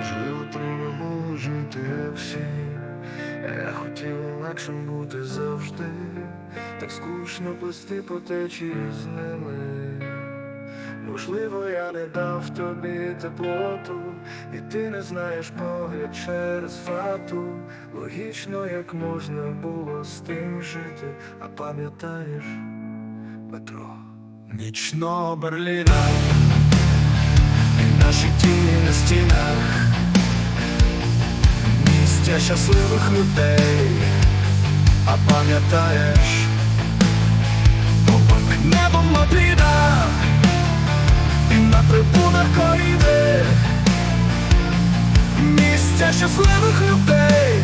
Можливо, було жити, як всі. Я хотів інакшим бути завжди. Так скучно плисти по течії з ними. Можливо, я не дав тобі теплоту, і ти не знаєш погляд через фату. Логічно, як можна було з тим жити, а пам'ятаєш метро нічного Берліна, і наші тіні на стінах, місця щасливих людей, а пам'ятаєш, Обок небом Мадріда і на трибунах коріди Місця щасливих людей,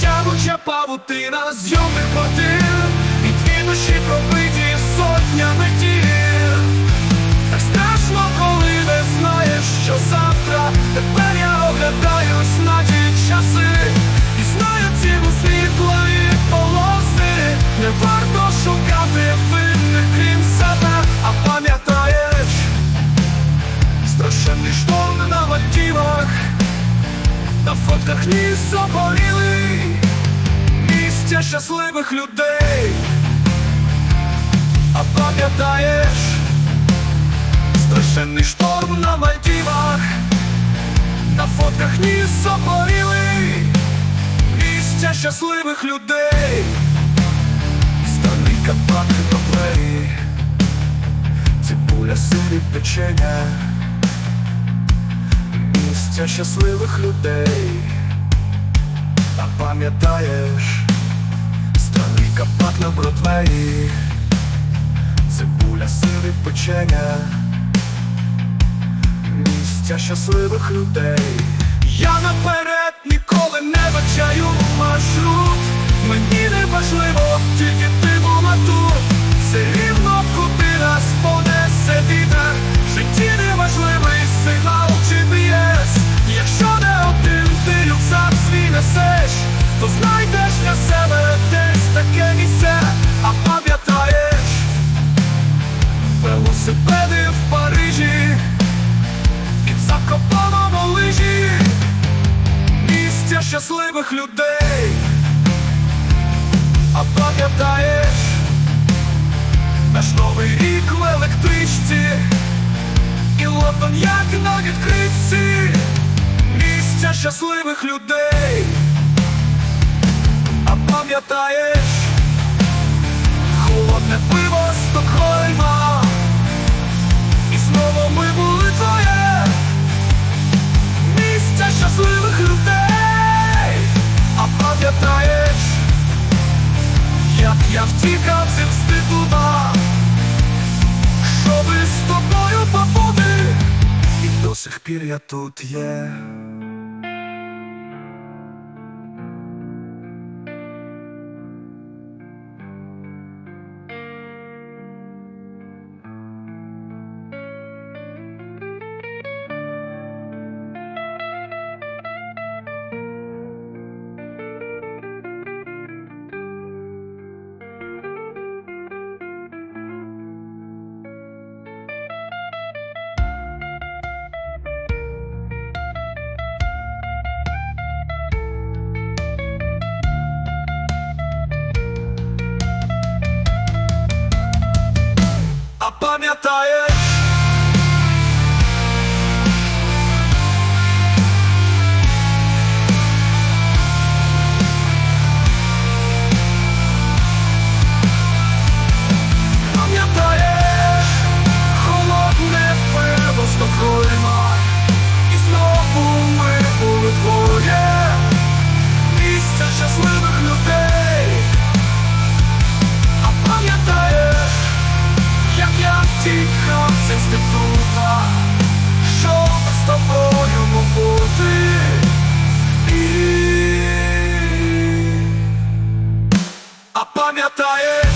тягуча павутина зйомних квартир І дві душі пробиті сотнями тір Так страшно, коли не знаєш, що завтра. Тепер я оглядаюсь на ті часи фотках Місця щасливих людей. А пам'ятаєш Страшенний шторм на Мальдівах? На фотках ніс обгорілий Місця щасливих людей. Старий капак на плеї Цибуля, сир і печення. Місця щасливих людей А пам'ятаєш Старий капак на Бродвеї? Цибуля, сир і печення Місця щасливих людей. Я наперед ніколи не бачаю маршрут щасливих людей. А пам'ятаєш Наш новий рік в електричці? І Лондон як на відкритці? Місця щасливих людей. А пам'ятаєш я втікав з інститута Щоби з тобою побути І до сих пір я тут є I'm tired.